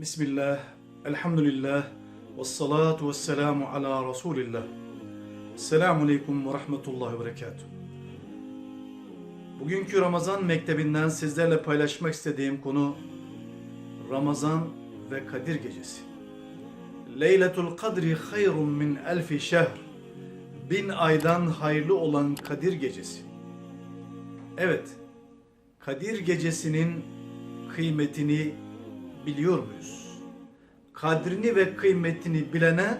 Bismillah, elhamdülillah, ve salatu ve selamu ala Resulillah. Selamun Aleyküm ve Rahmetullahi ve. Bugünkü Ramazan Mektebinden sizlerle paylaşmak istediğim konu Ramazan ve Kadir Gecesi. Leyletul Kadri hayrun min elfi şehr. Bin aydan hayırlı olan Kadir Gecesi. Evet, Kadir Gecesi'nin kıymetini biliyor muyuz? Kadrini ve kıymetini bilene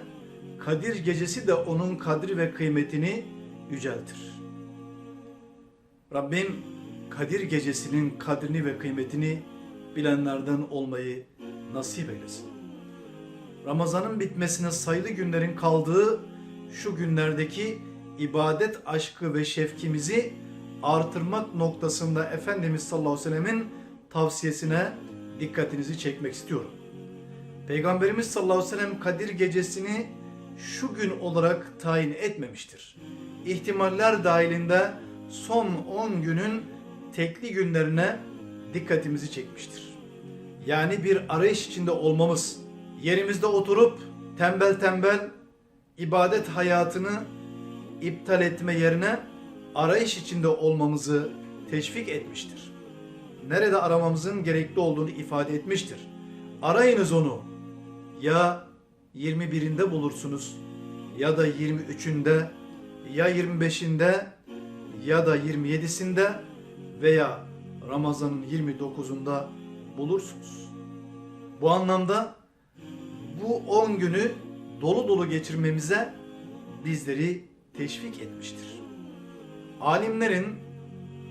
Kadir Gecesi de onun kadri ve kıymetini yüceltir. Rabbim Kadir Gecesi'nin kadrini ve kıymetini bilenlerden olmayı nasip eylesin. Ramazanın bitmesine sayılı günlerin kaldığı şu günlerdeki ibadet aşkı ve şefkimizi artırmak noktasında Efendimiz sallallahu aleyhi ve sellemin tavsiyesine dikkatinizi çekmek istiyorum. Peygamberimiz sallallahu aleyhi ve sellem Kadir gecesini şu gün olarak tayin etmemiştir. İhtimaller dahilinde son 10 günün tekli günlerine dikkatimizi çekmiştir. Yani bir arayış içinde olmamız, yerimizde oturup tembel tembel ibadet hayatını iptal etme yerine arayış içinde olmamızı teşvik etmiştir. Nerede aramamızın gerekli olduğunu ifade etmiştir. Arayınız onu. Ya 21'inde bulursunuz ya da 23'ünde ya 25'inde ya da 27'sinde veya Ramazan'ın 29'unda bulursunuz. Bu anlamda bu 10 günü dolu dolu geçirmemize bizleri teşvik etmiştir. Alimlerin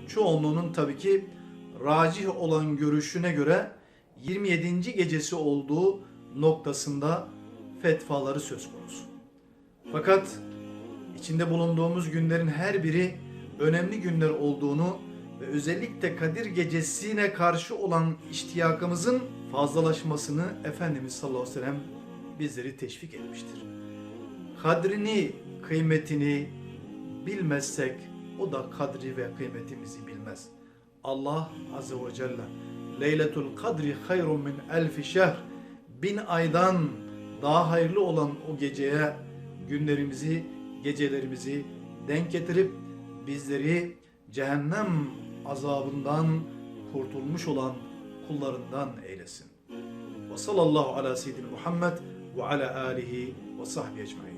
çoğunluğunun tabii ki racih olan görüşüne göre 27. gecesi olduğu noktasında fetvaları söz konusu. Fakat içinde bulunduğumuz günlerin her biri önemli günler olduğunu ve özellikle Kadir gecesine karşı olan iştiyakımızın fazlalaşmasını Efendimiz sallallahu aleyhi ve sellem bizleri teşvik etmiştir. Kadrini, kıymetini bilmezsek o da kadri ve kıymetimizi bilmez. Allah azze ve celle Leyletul kadri hayrun min elfi şehr bin aydan daha hayırlı olan o geceye günlerimizi, gecelerimizi denk getirip bizleri cehennem azabından kurtulmuş olan kullarından eylesin. Ve sallallahu ala seyyidina Muhammed ve ala alihi ve sahbihi ecmaîn.